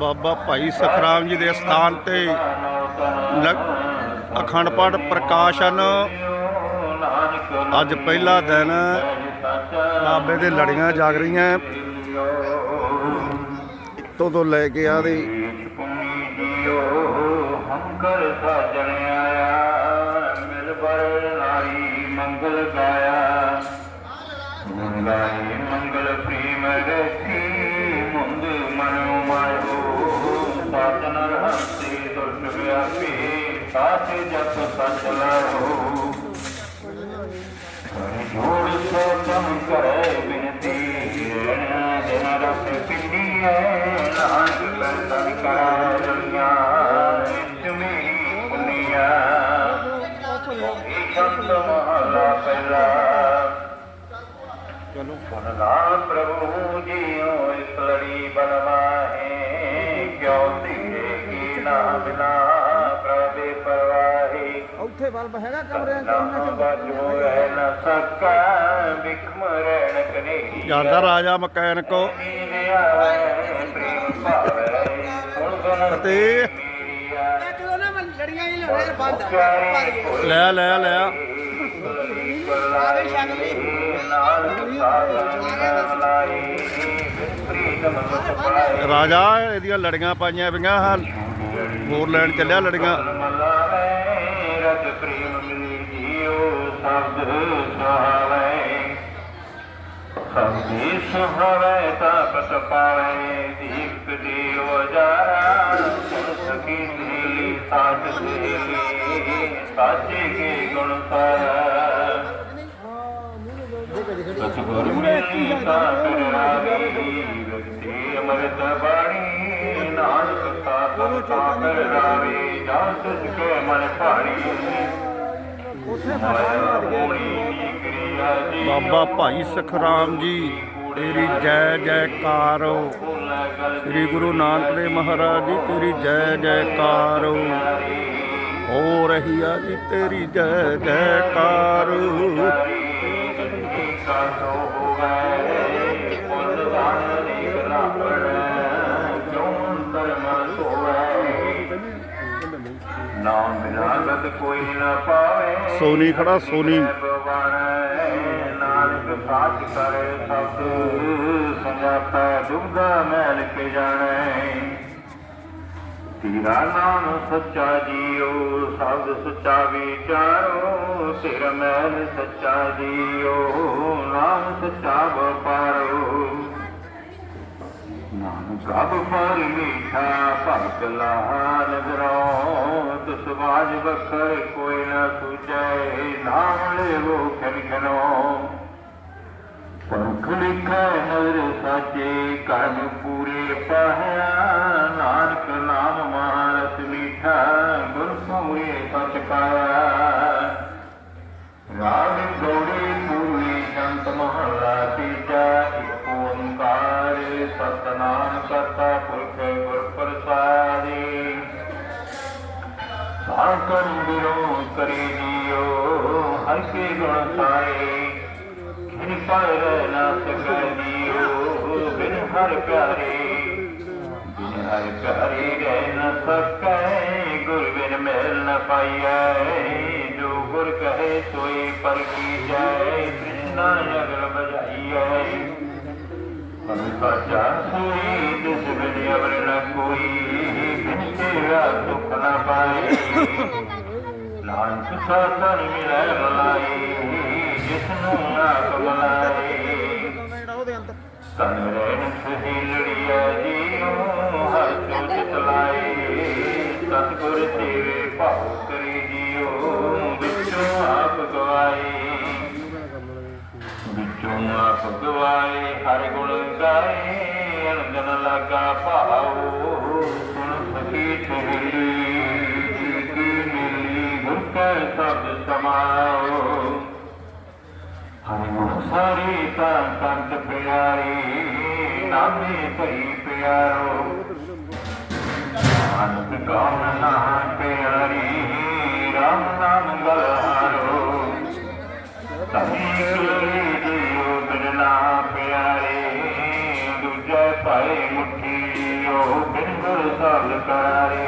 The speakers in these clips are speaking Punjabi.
ਬਾਬਾ ਭਾਈ ਸਖਰਾਮ ਜੀ ਦੇ ਸਥਾਨ ਤੇ ਅਖੰਡ ਪਾਠ ਪ੍ਰਕਾਸ਼ਨ ਅੱਜ ਪਹਿਲਾ ਦਿਨ ਬਾਬੇ ਦੇ ਲੜੀਆਂ ਜਾਗ ਰਹੀਆਂ ਇੱਥੋਂ ਤੋਂ ਲੈ ਕੇ ਆ ਦੇ ਹੰਕਰ ਸਾਜਣ মরছি মন্দ মনোময় সাধনার হাতে দর্শক আপনি সাথে যত সাথলা হোক ਸੁਨ ਲਾ ਪ੍ਰਭੂ ਜੀਓ ਇਸ ਲੜੀ ਬਨਵਾਹੇ ਕਿਉ ਧੀਰੇ ਕੀ ਨਾ ਬਿਨਾ ਪ੍ਰਭੇ ਪਰਵਾਹੀ। ਉੱਥੇ ਬਲਬ ਹੈਗਾ ਕਮਰੇ ਨਾਮ ਬਾਜੋ ਰਹਿ ਨ ਸਕਾ ਬਿਖਮ ਰਹਿਣ ਕਨੇ ਜਾਂਦਾ ਰਾਜਾ ਮਕੈਨਿਕ ਅਤੇ ਕਿਉਂ ਨਾ ਮੈਂ ਲੜੀਆਂ ਹੀ ਲਾਉਣੇ ਬੰਦ। ਲੈ ਲੈ ਲੈ। ਆਵੇ ਸ਼ਕਲੀ ਰਾਜਾ ਇਹਦੀਆਂ ਲੜੀਆਂ ਪਾਈਆਂ ਪਈਆਂ ਹਾਂ ਹੋਰ ਲੈਣ ਚੱਲਿਆ ਲੜੀਆਂ। ਰਜ ਪ੍ਰੇਮ ਮਿਲੀ ਜੀਓ ਸ਼ਬਦ ਸੁਹਾਵੇ ਸਬਦੀ ਸੁਹਾਵੇ ਤਾਪਤ ਪਾਵੇ ਦੀਪ ਦੀਓ ਜਾਰਾ ਸੁਣ ਸਕੀ ਸਹੇਲੀ ਸਾਧ ਸਹੇਲੀ ਸਾਚੇ ਕੇ ਗੁਣ ਸਾਰਾ ਸਤਿਗੁਰ ਮਿਲੀ ਸਾਗਰ ਰਾਵੀ ਵਿਗਤੀ ਅਮਰਤ ਬਾਣੀ ਨਾਨਕ ਸਾਧਨ ਸਾਗਰ ਰਾਵੀ ਜਾਂ ਤੁਝ ਕੇ ਮਨ ਭਾਣੀ ਮਾਇਆ ਹੋਣੀ ਕਿਰਿਆ ਜੀ ਬਾਬਾ ਭਾਈ ਸਖਰਾਮ ਜੀ, ਤੇਰੀ ਜੈ ਜੈਕਾਰ ਸ੍ਰੀ ਗੁਰੂ ਨਾਨਕ ਦੇਵ ਮਹਾਰਾਜ ਜੀ, ਤੇਰੀ ਜੈ ਜੈਕਾਰ ਹੋ। ਰਹੀ ਆ ਜੀ ਤੇਰੀ ਜੈ ਜੈਕਾਰ ਸਾਧੋ ਹੋਵੇ ਗਤ ਕੋਈ ਨਾ ਪਾਵੇ। ਸੋਨੀ ਖੜਾ ਸੋਨੀ। ਨਾਨਕ ਸਾਚ ਕਰੇ ਸਤ ਸੰਗਾਤਾ ਦੁਬਦਾ ਮੈਲ ਕੇ ਜਾਣੈ ਤੇਰਾ ਨਾਮ ਸੱਚਾ ਜੀਓ ਸਬਦ ਸੱਚਾ ਵਿਚਾਰੋ ਸਿਰ ਮੈਲ ਸੱਚਾ ਜੀਓ ਨਾਮ ਸੱਚਾ ਵਪਾਰੋ। ਨਾਨਕ ਗਬ ਫਰ ਮੀਠਾ ਭਗਤ ਲਾਹ ਨਜ਼ਰੋ ਤਿਸ ਬਾਜ ਬਖਰ ਕੋਈ ਨਾ ਸੁਝੈ ਨਾਮ ਲੈਵੋ ਖਨ ਪਰਖ ਲਿਖੈ ਨਜ਼ਰ ਸਾਚੇ ਕਰਮ ਪੂਰੇ ਪਾਹਿਆ ਨਾਨਕ ਨਾਮ ਮਾਨਸ ਮੀਠਾ ਗੁਰ ਪੂਰੇ ਸਚ ਪਾਇਆ ਸਾਕਰ ਬਿਰੋ ਕਰੀ ਜੀਓ ਹਰ ਕੇ ਗੁਣ ਸਾਰੇ। ਕਿਰਪਾ ਰਹਿ ਨਾ ਸਕੈ ਜੀਓ, ਬਿਨ ਹਰ ਪਿਆਰੇ, ਬਿਨ ਹਰ ਪਿਆਰੇ ਰਹਿ ਨਾ ਸਕੈ। ਗੁਰ ਬਿਨ ਮਿਲ ਨ ਪਾਈਐ, ਜੋ ਗੁਰ ਕਹੇ ਸੋਈ ਪਰ ਕੀ ਜਾਏ। ਕ੍ਰਿਸ਼ਨਾ ਅਗਲ ਬਜਾਈਐ। ਹਮ ਸਾਚਾ ਸੋਈ ਜਿਸ ਬਿਨ ਅਵਰ ਨ ਕੋਈ ਬਿਨ ਤੇਰਾ ਦੁਖ ਨ ਪਾਏ। ਨਾਨਕ ਸਾਧਨ ਮਿਲੈ ਬਲਾਈ ਜਿਸ ਨੂੰ ਆਪ ਬਲਾਏ ਜਿਹੜਾ ਉਹਦੇ ਅੰਦਰ ਤਨ ਰਹਿਣ ਸਹੀ ਲੜੀਆ ਜੀਓ ਹਰ ਜੋਤ ਚਲਾਏ ਸਤਿਗੁਰ ਸੇਵੇ ਭਾਉ ਕਰੀ ਜੀਓ ਵਿੱਚੋਂ ਆਪ ਹਰ ਗੁਣ ਗਾਏ ਅਣਜਨ ਲਾਗਾ ਭਾਉ। ਸੁਣ ਸਕੀ ਸਹੇਲੀ ਜੀ ਕੀ ਮਿਲੀ ਗੁਰ ਕੈ ਸਬਦ ਸਮਾਓ ਹਰਿ ਸਾਰੀ ਤਾਂ ਕੰਤ ਪਿਆਰੀ, ਨਾਮੇ ਭਈ ਪਿਆਰੋ। ਅਨੰਦ ਗਾਉਣ ਨਾ ਪਿਆਰੀ, ਰਾਮ ਨਾਮ ਗਲਹਾਰੋ ਤਮੀ ਸਭ ਕਰਾਰੇ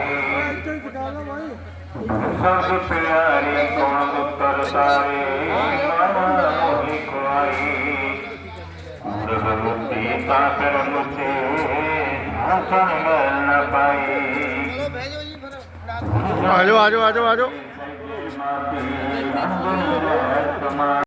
ਸਭ ਪਿਆਰੇ ਕੌਣ ਉਤਰ ਤਾਰੇ ਮਨ ਮੋਹਿ ਕੁਆਈ ਜਬ ਮੁਕਤੀ ਤਾਂ ਫਿਰ ਮੁਕਤੀ ਹਸਨ ਮਿਲ ਨ ਪਾਈ। ਆਜੋ ਆਜੋ ਆਜੋ ਆਜੋ।